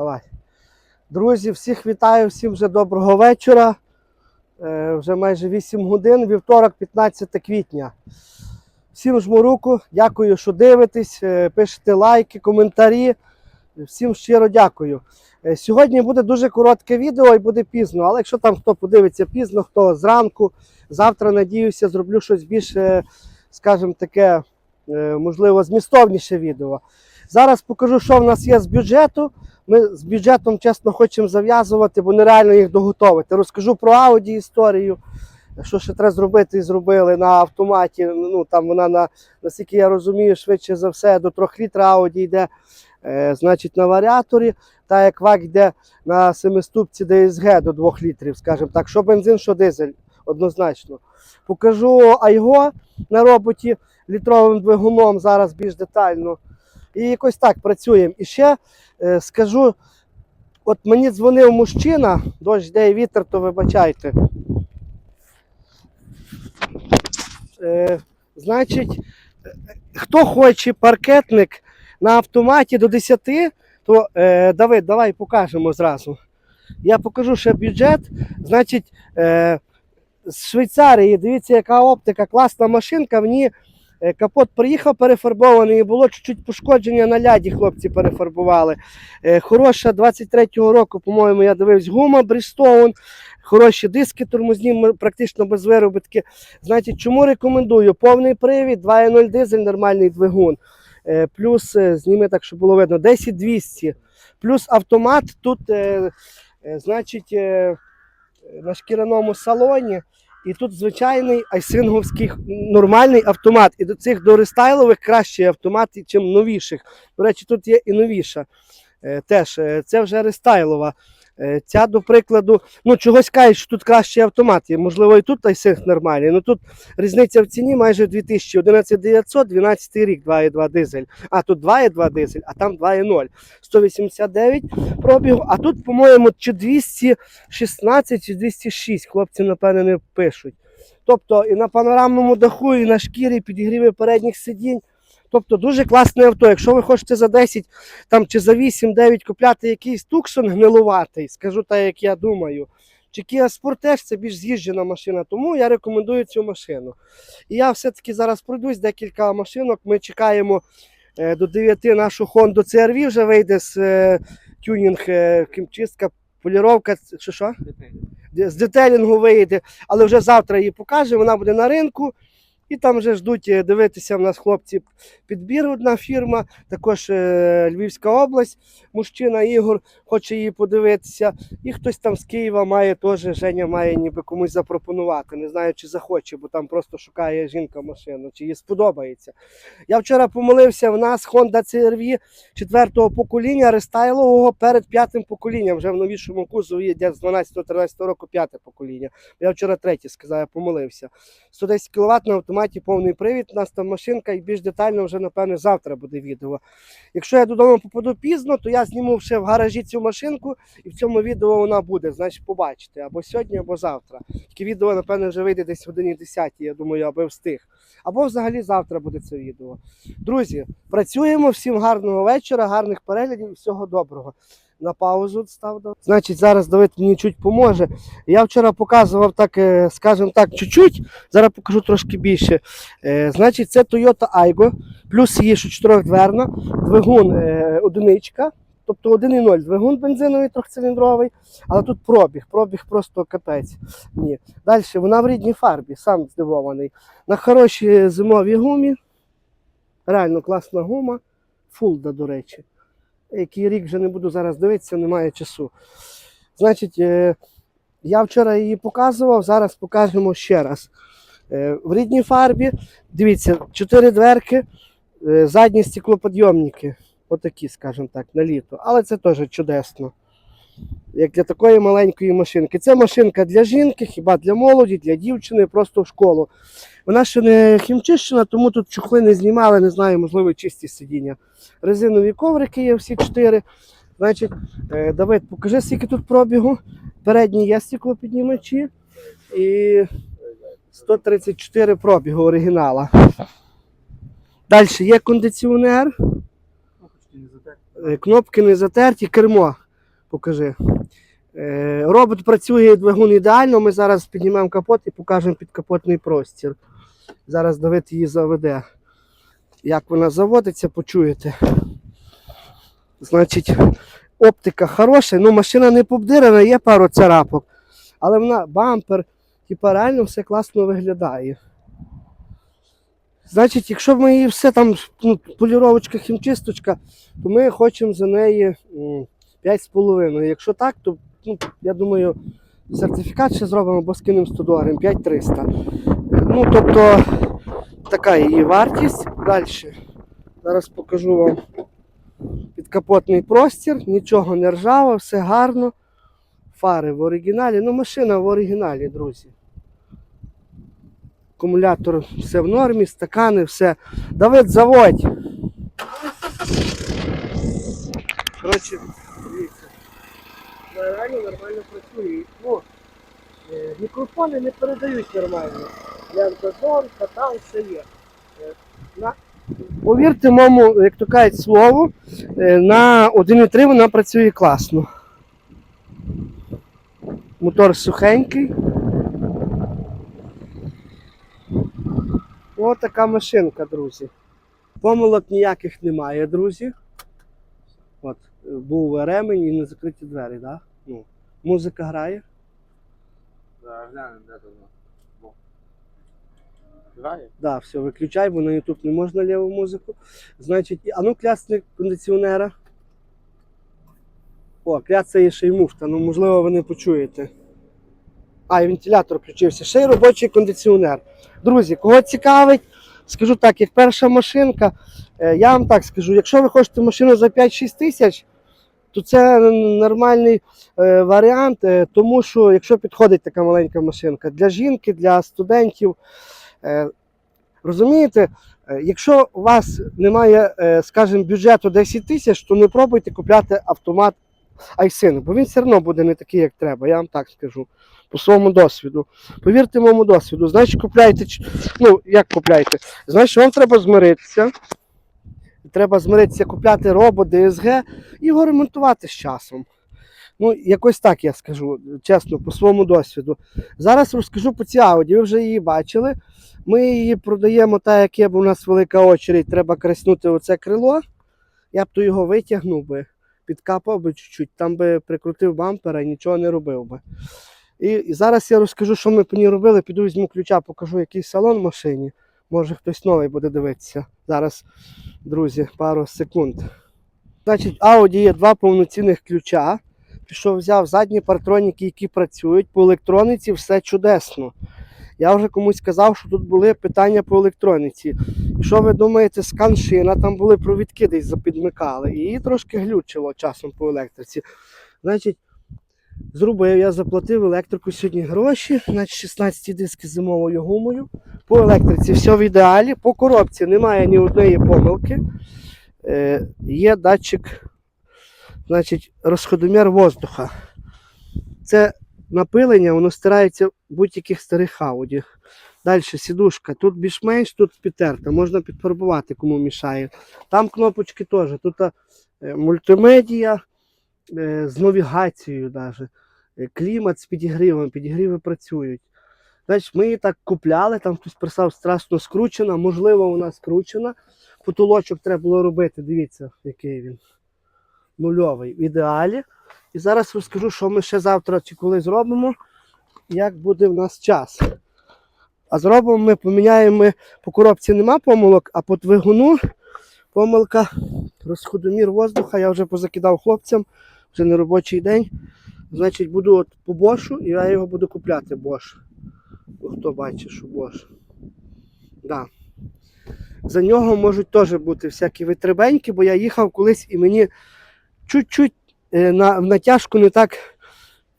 Давай. Друзі, всіх вітаю, всім вже доброго вечора. Е, вже майже 8 годин, вівторок, 15 квітня. Всім жму руку, дякую, що дивитесь, е, пишете лайки, коментарі. Всім щиро дякую. Е, Сьогодні буде дуже коротке відео і буде пізно, але якщо там хто подивиться пізно, хто зранку, завтра, надіюся, зроблю щось більш, е, скажімо таке, е, можливо, змістовніше відео. Зараз покажу, що в нас є з бюджету. Ми з бюджетом, чесно, хочемо зав'язувати, бо нереально їх доготовити. Розкажу про Audi історію, що ще треба зробити і зробили на автоматі. Ну там вона на наскільки я розумію, швидше за все до 3 літрів Audi йде, е, значить, на варіаторі, та як ВАК йде на семиступці DSG до 2 літрів, скажімо так, що бензин, що дизель, однозначно. Покажу Айго на роботі літровим двигуном зараз більш детально. І якось так працюємо. І ще е, скажу: от мені дзвонив мужчина, дощ йде і вітер, то вибачайте. Е, значить, хто хоче паркетник на автоматі до 10, то е, Давид, давай покажемо зразу. Я покажу ще бюджет. Значить, е, з Швейцарії, дивіться, яка оптика, класна машинка. В ній Капот приїхав перефарбований, було чуть-чуть пошкодження на ляді, хлопці перефарбували. Е, Хороша 23-го року, по-моєму, я дивився, гума Bridgestone, хороші диски тормозні, практично без виробітки. Значить, чому рекомендую? Повний привід, 2.0 дизель, нормальний двигун. Е, Плюс, е, зніми так, щоб було видно, 10200. Плюс автомат тут, е, е, значить, е, на шкіряному салоні. І тут звичайний айсинговський нормальний автомат. І до цих до рестайлових кращий автомат, ніж новіших. До речі, тут є і новіша. Е, теж е, це вже рестайлова. Е, ця, до прикладу, ну чогось кажуть, що тут кращий автомат є. Можливо, і тут айсинг нормальний. Ну тут різниця в ціні майже 2000, 11900, 12 рік, 2,2 дизель. А тут 2,2 дизель, а там 2,0. 189 пробігу, а тут, по-моєму, чи 216, чи 206. Хлопці, напевне, не пишуть. Тобто і на панорамному даху, і на шкірі підігріви передніх сидінь. Тобто дуже класне авто. Якщо ви хочете за 10 там, чи за 8-9 купляти якийсь туксон гнилуватий, скажу так, як я думаю. Чи Kia Sportage це більш з'їжджена машина, тому я рекомендую цю машину. І я все-таки зараз пройдусь декілька машинок. Ми чекаємо е, до 9 нашу Honda CR-V вже вийде з е, тюнінг, е, кімчистка, поліровка. Що що? З детелінгу вийде, але вже завтра її покаже, вона буде на ринку. І там вже ждуть е, дивитися в нас хлопці підбір одна фірма, також е, Львівська область, мужчина Ігор хоче її подивитися. І хтось там з Києва має теж, Женя має ніби комусь запропонувати. Не знаю, чи захоче, бо там просто шукає жінка машину, чи їй сподобається. Я вчора помилився, в нас Honda CR-V четвертого покоління, рестайлового перед п'ятим поколінням. Вже в новішому кузові є з 12-13 року п'яте покоління. Я вчора третє сказав, я помилився. 110 кВт на автоматі повний привід. У нас там машинка і більш детально вже, напевне, завтра буде відео. Якщо я додому попаду пізно, то я зніму ще в гаражі цю машинку, і в цьому відео вона буде. Значить, побачите або сьогодні, або завтра. Таке відео, напевне, вже вийде десь в годині 10, я думаю, аби встиг. Або взагалі завтра буде це відео. Друзі, працюємо. Всім гарного вечора, гарних переглядів, всього доброго. На паузу став. Значить, зараз Давид мені чуть поможе. Я вчора показував так, е, скажімо так, чуть-чуть. Зараз покажу трошки більше. Е, Значить, це Toyota Aygo, плюс її, що чотирьохдверна, двигун е, одиничка, тобто 1,0 двигун бензиновий трьохциліндровий, але тут пробіг, пробіг просто капець. Ні. Далі вона в рідній фарбі, сам здивований. На хорошій зимовій гумі. Реально класна гума. Фулда, до речі. Який рік вже не буду зараз дивитися, немає часу. Значить, е, я вчора її показував, зараз покажемо ще раз. Е, в рідній фарбі, дивіться, чотири дверки, е, задні стеклоподйомники. Отакі, скажімо так, на літо. Але це теж чудесно. Як для такої маленької машинки. Це машинка для жінки, хіба для молоді, для дівчини, просто в школу. Вона ще не хімчищена, тому тут чохли не знімали, не знаю, можливо, чисті сидіння. Резинові коврики є всі чотири. Значить, е, Давид, покажи, скільки тут пробігу. Передні є стеклопіднімачі і 134 пробігу оригінала. Далі є кондиціонер, е, кнопки не затерті, кермо. Покажи. Е, робот працює двигун ідеально. Ми зараз піднімемо капот і покажемо підкапотний простір. Зараз Давид її заведе. Як вона заводиться, почуєте. Значить, оптика хороша, ну машина не побдирана, є пару царапок. Але вона бампер, типа реально все класно виглядає. Значить, якщо ми її все там, ну, поліровочка, хімчисточка, то ми хочемо за неї 5,5. Якщо так, то ну, я думаю, сертифікат ще зробимо або скинемо 100 доларів, 5300. Ну, тобто, така її вартість. Далі. Зараз покажу вам підкапотний простір, нічого не ржаво, все гарно. Фари в оригіналі. Ну, машина в оригіналі, друзі. Акумулятор все в нормі, стакани, все. Давид, заводь. Коротше, Реально нормально працює. Ну, е, мікрофони не передають нормально. Лянкозон, катал, все є. Е, На... Повірте моєму, як то кажуть, слову, е, на 1,3 вона працює класно. Мотор сухенький. Ось така машинка, друзі. Помилок ніяких немає, друзі. От, був ремень і не закриті двері, так? Да? Ну, музика грає. Грає? Да, все, виключай, бо на YouTube не можна ліву музику. Значить, а ну клясний кондиціонера. О, кляцає є ще й муфта, ну можливо ви не почуєте. А, і вентилятор включився. Ще й робочий кондиціонер. Друзі, кого цікавить, скажу так, як перша машинка, е, я вам так скажу, якщо ви хочете машину за 5-6 тисяч, то це нормальний е, варіант, е, тому що якщо підходить така маленька машинка для жінки, для студентів, Е, Розумієте, якщо у вас немає, скажімо, бюджету 10 тисяч, то не пробуйте купляти автомат Айсин, бо він все одно буде не такий, як треба. Я вам так скажу. По своєму досвіду. Повірте моєму досвіду. Значить, купляйте. Ну, як купляйте? Значить, вам треба змиритися. Треба змиритися, купляти робот, ДСГ і його ремонтувати з часом. Ну, якось так я скажу, чесно, по своєму досвіду. Зараз розкажу по цій ауді. Ви вже її бачили. Ми її продаємо так, як є, бо у нас велика очередь, треба краснути оце крило. Я б то його витягнув би, підкапав би чуть-чуть, там би прикрутив бампера і нічого не робив би. І, і зараз я розкажу, що ми по ній робили. Піду візьму ключа, покажу який салон в машині. Може хтось новий буде дивитися. Зараз, друзі, пару секунд. Значить, Audi є два повноцінних ключа. Пішов, взяв задні партроніки, які працюють. По електроніці все чудесно. Я вже комусь казав, що тут були питання по електроніці. І що ви думаєте, скан шина, там були провідки десь запідмикали. І її трошки глючило часом по електриці. Значить, зробив, я заплатив електрику сьогодні гроші, значить 16 диски з зимовою гумою. По електриці все в ідеалі. По коробці немає ні одної помилки. Е, є датчик, значить, розходомір воздуха. Це напилення, воно стирається в будь-яких старих ауді. Далі сідушка. Тут більш-менш тут підтерта, можна підфарбувати, кому мішає. Там кнопочки теж. Тут е, мультимедія з навігацією, даже. Е, клімат з підігрівом, підігріви працюють. Значить, ми її так купляли, там хтось писав страшно скручена, можливо, вона скручена. Потолочок треба було робити, дивіться, який він. Нульовий в ідеалі. І зараз розкажу, що ми ще завтра чи коли зробимо, як буде в нас час. А зробимо ми, поміняємо по коробці нема помилок, а по двигуну помилка, розходомір воздуха, я вже позакидав хлопцям, вже не робочий день. Значить, буду от по бошу і я його буду купляти бош. Хто бачить, що бош. Да. За нього можуть теж бути всякі витребеньки, бо я їхав колись і мені чуть-чуть е, на, натяжку не так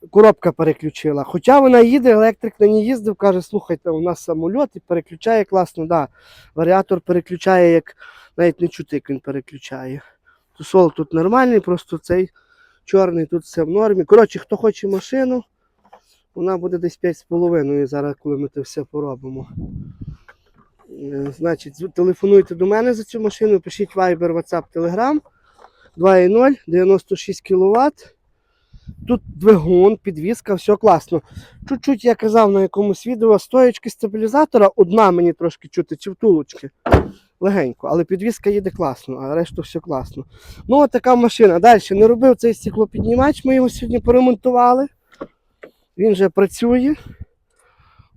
коробка переключила. Хоча вона їде, електрик на ній їздив, каже, слухайте, у нас самоліт і переключає класно, да. Варіатор переключає, як навіть не чути, як він переключає. Тусол тут нормальний, просто цей чорний тут все в нормі. Коротше, хто хоче машину, вона буде десь 5,5 зараз, коли ми це все поробимо. Е, Значить, телефонуйте до мене за цю машину, пишіть Viber, WhatsApp, Telegram 2.0, 96 кВт. Тут двигун, підвізка, все класно. Чуть-чуть я казав на якомусь відео, стоячки стабілізатора, одна мені трошки чути, чи втулочки. Легенько, але підвізка їде класно, а решта все класно. Ну, от така машина. Далі не робив цей стеклопіднімач, ми його сьогодні поремонтували. Він вже працює.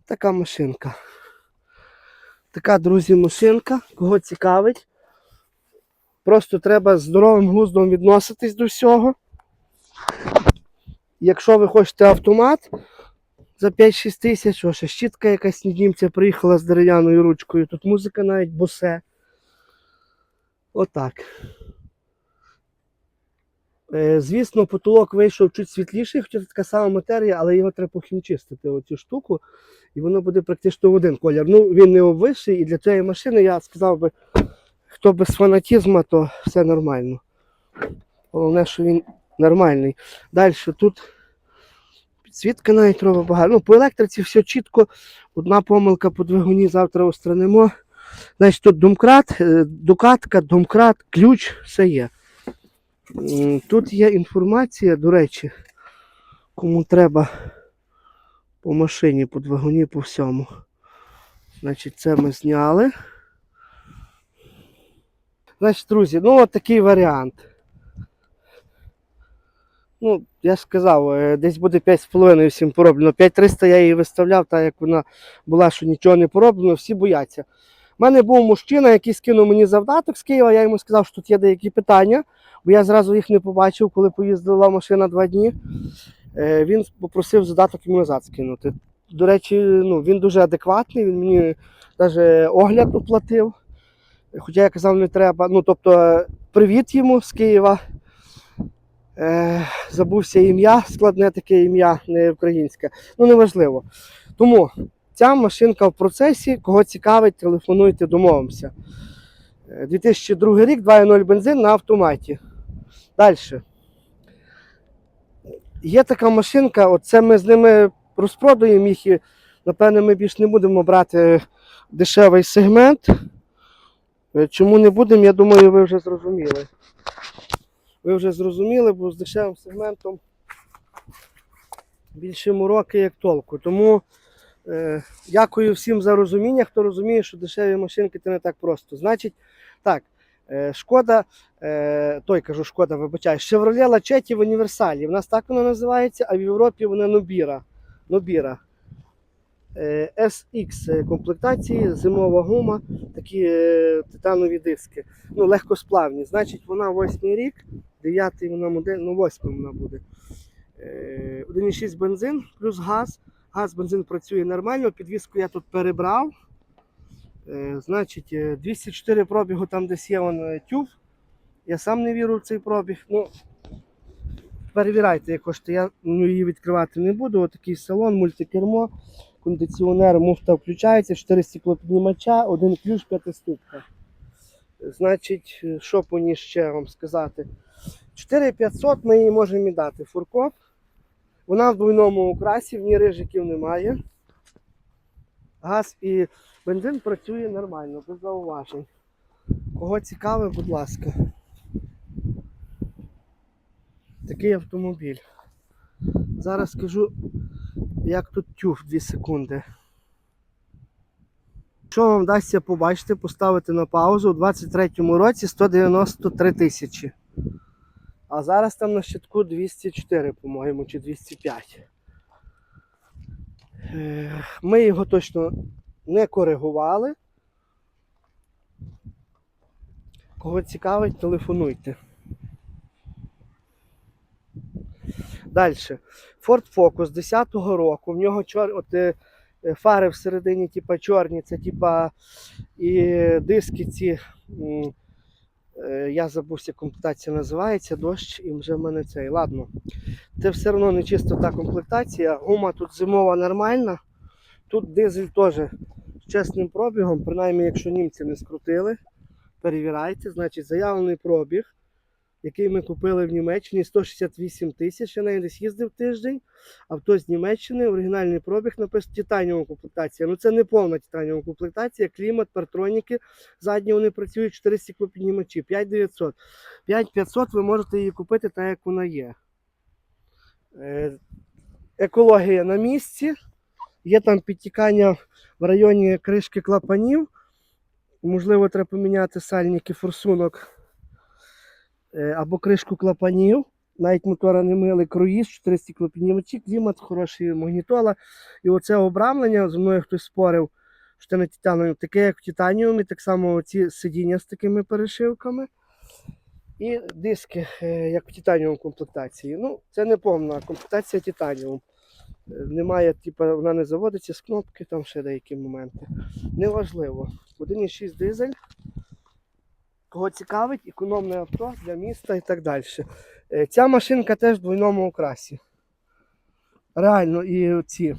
Така машинка. Така, друзі, машинка. Кого цікавить. Просто треба з здоровим глуздом відноситись до всього. Якщо ви хочете автомат за 5-6 тисяч, ще щітка якась німця приїхала з дерев'яною ручкою. Тут музика навіть босе. Отак. Е, звісно, потолок вийшов чуть світліший, хоча це така сама матерія, але його треба похімчистити, оцю штуку, і воно буде практично в один колір. Ну, він не обвисший, і для цієї машини я сказав би, хто без фанатізму, то все нормально. Головне, що він нормальний. Далі тут підсвітка навіть робить багато. Ну, по електриці все чітко. Одна помилка по двигуні завтра устранимо. Значить, тут домкрат, е, докатка, домкрат, ключ, все є. Тут є інформація, до речі, кому треба по машині, по двигуні, по всьому. Значить, це ми зняли. Значить, друзі, ну от такий варіант. Ну, я ж сказав, е, десь буде 5,5 всім пороблено. 5300 я її виставляв, так як вона була, що нічого не пороблено, всі бояться. У мене був мужчина, який скинув мені завдаток з Києва, я йому сказав, що тут є деякі питання, бо я зразу їх не побачив, коли поїздила машина два дні. Е, Він попросив задаток йому назад скинути. До речі, ну, він дуже адекватний, він мені навіть огляд оплатив. Хоча я казав, не треба. Ну, тобто, привіт йому з Києва. Е, забувся ім'я, складне таке ім'я, не українське. Ну, неважливо. Тому ця машинка в процесі, кого цікавить, телефонуйте, домовимося. Е, 2002 рік, 2.0 бензин на автоматі. Далі. Є така машинка, оце ми з ними розпродаємо їх і, напевне, ми більш не будемо брати дешевий сегмент. Е, Чому не будемо, я думаю, ви вже зрозуміли. Ви вже зрозуміли, бо з дешевим сегментом більше мороки, як толку. Тому е, дякую всім за розуміння, хто розуміє, що дешеві машинки це не так просто. Значить, так, е, шкода, е, той кажу, шкода, вибачаю, Chevrolet Lachetti в універсалі. В нас так вона називається, а в Європі вона. Nobira. Е, SX е, комплектації, зимова гума, такі е, титанові диски. Ну, легкосплавні. Значить, вона 8 рік, 9 вона модель, ну 8 вона буде. Е, 1,6 бензин плюс газ. Газ, бензин працює нормально, підвіску я тут перебрав. Е, значить, е, 204 пробігу там десь є вон, е. Я сам не вірю в цей пробіг. Ну, перевіряйте, як хочете. Я ну, її відкривати не буду. Отакий салон, мультикермо, кондиціонер, муфта включається, 4 стеклопіднімача, один ключ, п'ятиступка. Значить, е, що по ній ще вам сказати? 4500 ми їй можемо і дати. Фуркоп. Вона в двойному окрасі, в ній рижиків немає. Газ і бензин працює нормально, без зауважень. Кого цікавить, будь ласка. Такий автомобіль. Зараз скажу, як тут тюф 2 секунди. Що вам вдасться побачити, поставити на паузу у 23-му році 193 тисячі. А зараз там на щитку 204, по-моєму, чи 205. Е, Ми його точно не коригували. Кого цікавить, телефонуйте. Далі. Ford Focus 10-го року. В нього чор... От, е, е, фари всередині, типа чорні, це типа і диски ці. Е, Я забувся, комплектація називається, дощ, і вже в мене цей. Ладно. Це все одно не чисто та комплектація. Гума тут зимова нормальна. Тут дизель теж з чесним пробігом, принаймні, якщо німці не скрутили. Перевіряйте, значить, заявлений пробіг, який ми купили в Німеччині 168 тисяч. Я навіть десь їздив тиждень. Авто з Німеччини, оригінальний пробіг, написано титаніова комплектація. Ну це не повна титаніова комплектація, клімат, партроніки. Задні вони працюють 4 стеклопіднімачі, 5900. 5500 ви можете її купити так, як вона є. Е, Екологія на місці. Є там підтікання в районі кришки клапанів. Можливо, треба поміняти сальники, форсунок або кришку клапанів. Навіть мотора не мили, круїз, 400 клопінімачі, клімат, хороший магнітола. І оце обрамлення, зі мною хтось спорив, що це не титанові, таке як в титаніумі, так само ці сидіння з такими перешивками. І диски, е, як в титаніум комплектації. Ну, це не повна комплектація титаніум. Е, Немає, типу, вона не заводиться з кнопки, там ще деякі моменти. Неважливо. 1,6 дизель. Кого цікавить, економне авто для міста і так далі. Е, Ця машинка теж в двойному окрасі. Реально, і ці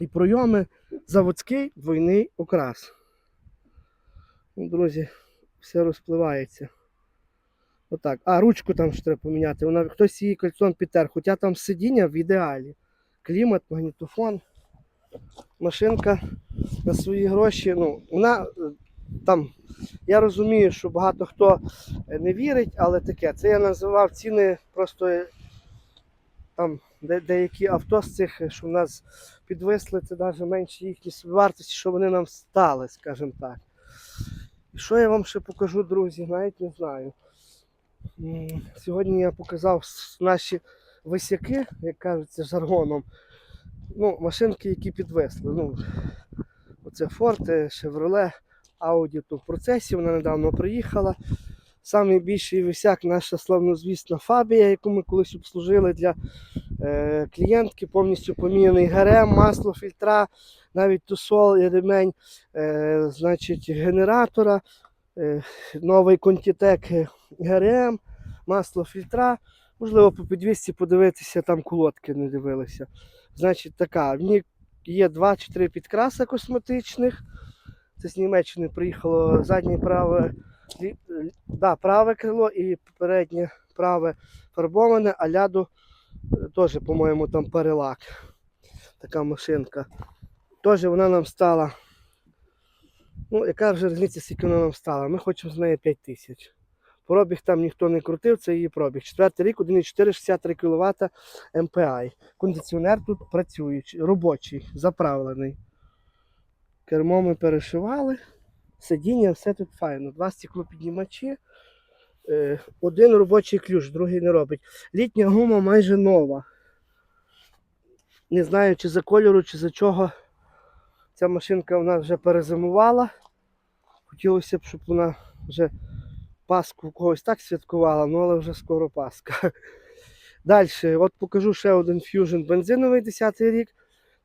і пройоми заводський двойний окрас. Ну, друзі, все розпливається. Отак. А, ручку там ще треба поміняти. Вона, хтось її кольцом підтер, хоча там сидіння в ідеалі. Клімат, магнітофон. Машинка на свої гроші. Ну, вона там, я розумію, що багато хто е, не вірить, але таке. Це я називав ціни просто е, там де, деякі авто з цих, е, що в нас підвисли, це навіть менше їхні собівартості, що вони нам стали, скажімо так. І що я вам ще покажу, друзі, навіть не знаю. Сьогодні я показав наші висяки, як кажеться, жаргоном. Ну, машинки, які підвисли. Ну, оце Ford, е, Chevrolet, Audi то в процесі, вона недавно приїхала. Самий більший висяк наша славнозвісна Фабія, яку ми колись обслужили для е, клієнтки, повністю поміняний ГРМ, масло, фільтра, навіть тусол і ремень, е, значить, генератора, е, новий е, ГРМ, масло фільтра. Можливо, по підвісці подивитися, там колодки не дивилися. Значить, така, в ній є два чи три підкраса косметичних. Це з Німеччини приїхало заднє праве, да, праве крило і переднє праве фарбоване, а ляду е, теж, по-моєму, там перелак. Така машинка. Теж вона нам стала. Ну, яка вже різниця, скільки вона нам стала? Ми хочемо з неї 5 тисяч. Пробіг там ніхто не крутив, це її пробіг. Четвертий рік, 1,4, 63 кВт MPI. Кондиціонер тут працюючий, робочий, заправлений. Кермо ми перешивали. Сидіння, все тут файно. Два стеклопіднімачі. Е, один робочий ключ, другий не робить. Літня гума майже нова. Не знаю, чи за кольору, чи за чого. Ця машинка в нас вже перезимувала. Хотілося б, щоб вона вже Пасху когось так святкувала, ну але вже скоро Пасха. Далі, от покажу ще один Fusion бензиновий 10 рік.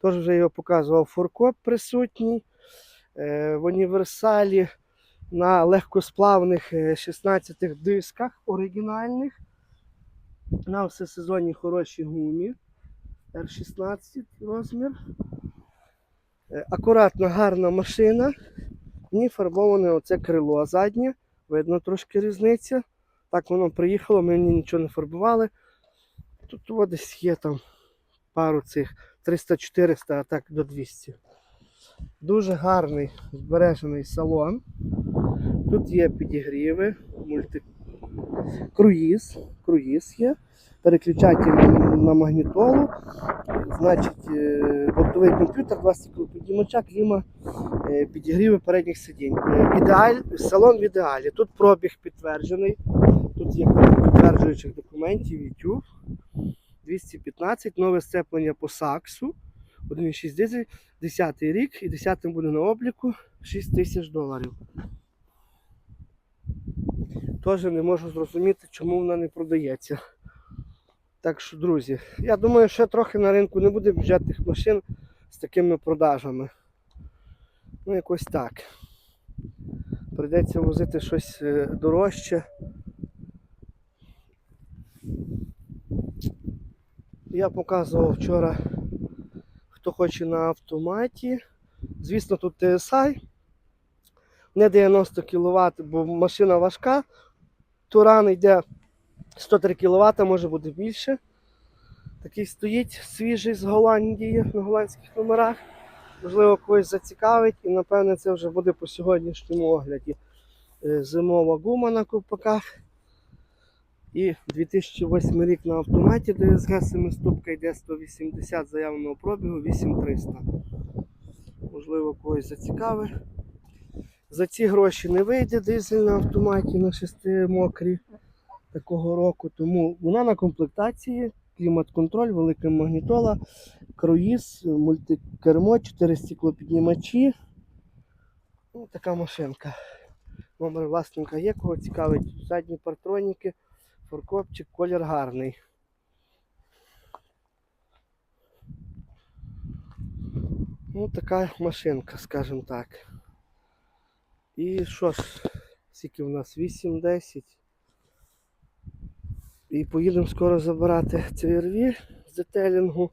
Теж вже його показував форкоп присутній. Е, в універсалі на легкосплавних е, 16 дисках оригінальних. На всесезонній хорошій гумі. R16 розмір. Е, Акуратна, гарна машина. І фарбоване оце крило заднє. Видно трошки різниця. Так воно приїхало, ми ні- нічого не фарбували. Тут десь є там пару цих 300-400, а так до 200. Дуже гарний збережений салон. Тут є підігріви, мульти... круїз, круїз є, переключатель на магнітолу, значить, е, бортовий комп'ютер, два стеклопіднімача, кліма, е, підігріви передніх сидінь. Е, Ідеаль, салон в ідеалі. Тут пробіг підтверджений. Тут є підтверджуючих документів, YouTube. 215, нове сцеплення по саксу. 1,6 дизель, 10 рік і 10 буде на обліку 6 тисяч доларів. Теж не можу зрозуміти, чому вона не продається. Так що, друзі, я думаю, що трохи на ринку не буде бюджетних машин з такими продажами. Ну, якось так. Прийдеться возити щось е, дорожче. Я показував вчора, хто хоче на автоматі. Звісно, тут TSI. Не 90 кВт, бо машина важка. Туран йде 103 кВт, може бути більше. Такий стоїть свіжий з Голландії на голландських номерах. Можливо, когось зацікавить, і напевне це вже буде по сьогоднішньому огляді. Е, Зимова гума на ковпаках. І 2008 рік на автоматі ДСГ 7 ступка йде 180 заявленого пробігу 8300. Можливо, когось зацікавить. За ці гроші не вийде дизель на автоматі на 6 мокрі такого року. Тому вона на комплектації, клімат-контроль, велика магнітола, круїз, мультикермо, 4 стеклопіднімачі. Ну, така машинка. Номер власника є, кого цікавить. Задні партроніки, форкопчик, колір гарний. Ну, така машинка, скажімо так. І що ж, скільки в нас? 8-10. І поїдемо скоро забирати CRV з детелінгу.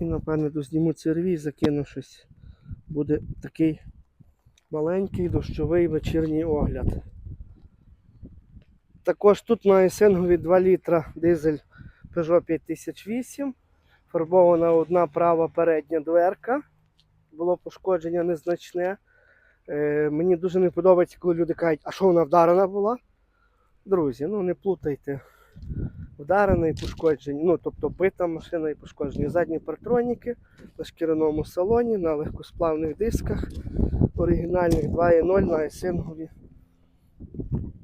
І напевне дозніму CRV і закину щось. Буде такий маленький дощовий вечірній огляд. Також тут на есенгові 2 літра дизель Peugeot 5008. Фарбована одна права передня дверка. Було пошкодження незначне. Е, мені дуже не подобається, коли люди кажуть, а що вона вдарена була. Друзі, ну не плутайте. Вдарена і пошкоджені. Ну, тобто бита машина і пошкоджені. Задні партроніки на шкіряному салоні, на легкосплавних дисках. Оригінальних 2.0 на есингові.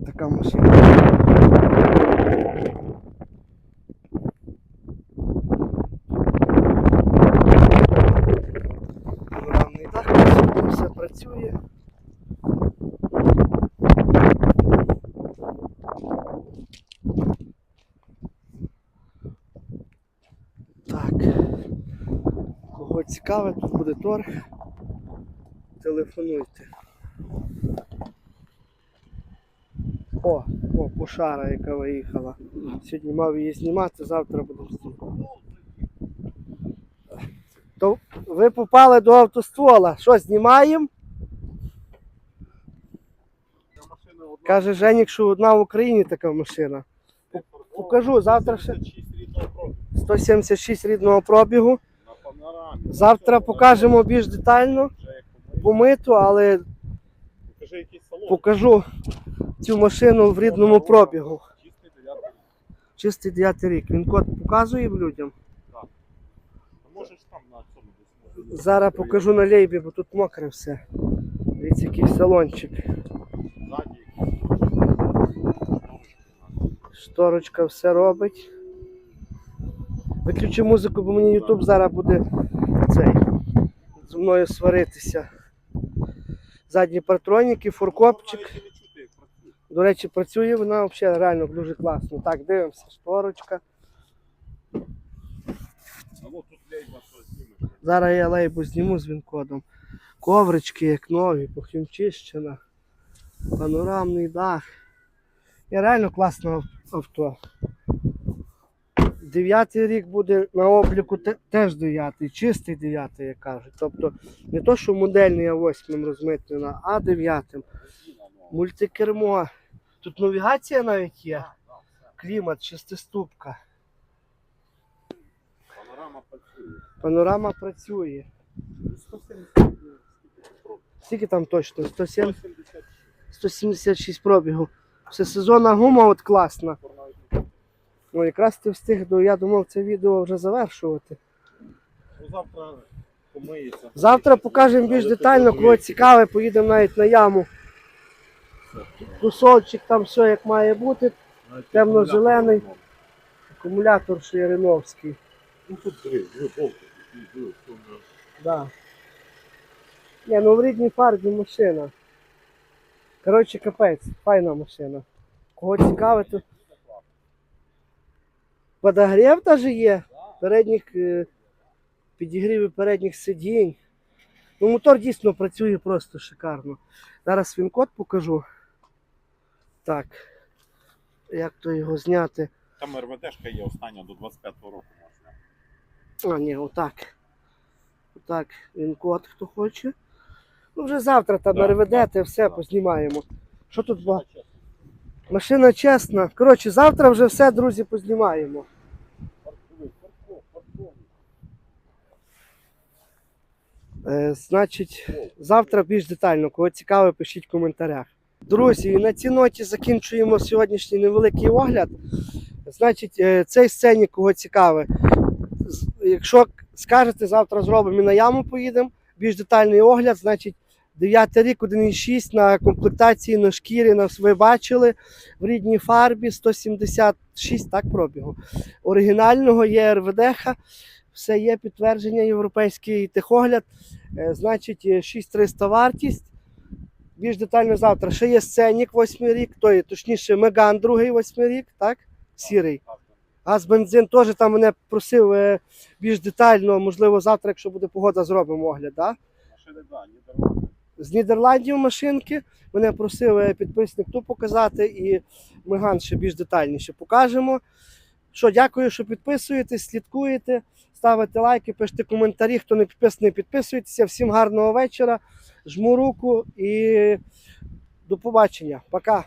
Така машина. Панорамний дах, все працює. Так. Кого цікавить, тут буде торг. Телефонуйте. О, о, пошара, яка виїхала. Сьогодні мав її знімати, завтра будемо знімати. То ви попали до автоствола. Що, знімаємо? Каже Женік, що одна в Україні така машина. Покажу, завтра ще 176 рідного пробігу. Завтра покажемо більш детально, помиту, але покажу цю машину в рідному пробігу. Чистий дев'ятий. Чистий 9 рік. Він код показує людям. Можеш там на цьому. Зараз покажу на лейбі, бо тут мокре все. Дивіться, який салончик. Шторочка все робить. Виключи музику, бо мені YouTube зараз буде цей зі мною сваритися. Задні партроніки, фуркопчик. Навіть і не чути, як працює. До речі, працює вона взагалі реально дуже класно. Так, дивимося, шторочка. Зараз я лейбу зніму з він-кодом. Коврички, як нові, похімчищена. Панорамний дах. І реально класне авто. Дев'ятий рік буде на обліку теж дев'ятий, чистий дев'ятий, як кажуть. Тобто не то, що модельний а восьмим розмитнена, а дев'ятим. Мультикермо. Тут навігація навіть є. Клімат, шестиступка. Панорама працює. Панорама працює. 170. Скільки там точно? 170? 170. 176 пробігу. Все сезонна гума от класна. Ну якраз ти встиг, до я думав це відео вже завершувати. Ну, завтра помиється. Завтра покажемо більш детально, кого цікаве, поїдемо навіть на яму. Кусочок там все як має бути. темно-зелений. акумулятор Шириновський. Ну тут три, дві болти. Дві. Да. Ні, ну в рідній фарбі машина. Коротше, капець, файна машина. Кого цікавить, то. Подогрів навіть є. Передніх е, підігріви передніх сидінь. Ну, мотор дійсно працює просто шикарно. Зараз він код покажу. Так. Як то його зняти? Там РВДшка є остання до 25-го року можна. А, ні, отак. Отак, він код, хто хоче. Ну, вже завтра там Да, переведете, да, все да. познімаємо. Що тут ба? Машина чесна. Коротше, завтра вже все, друзі, познімаємо. Е, значить, завтра більш детально. Кого цікаво, пишіть в коментарях. Друзі, і на цій ноті закінчуємо сьогоднішній невеликий огляд. Значить, е, цей сцені, кого цікаве, якщо скажете, завтра зробимо і на яму поїдемо. Більш детальний огляд, значить, 9 рік, 1,6 на комплектації на шкірі, нас ви бачили в рідній фарбі 176 так пробігу. Оригінального є РВДХ, все є підтвердження, європейський техогляд. Е, Значить, е, 6300 вартість. Більш детально завтра. Ще є сценік 8 рік, той, точніше, Меган другий 8 рік, так? Сірий. Газ бензин теж там мене просив е, більш детально, можливо, завтра, якщо буде погода, зробимо огляд. Да? З Нідерландів машинки. Мене просив е, підписник ту показати, і Меган ще більш детальніше покажемо. Що, дякую, що підписуєтесь, слідкуєте, ставите лайки, пишете коментарі. Хто не підписаний, підписуйтеся. Всім гарного вечора. Жму руку і до побачення. Пока.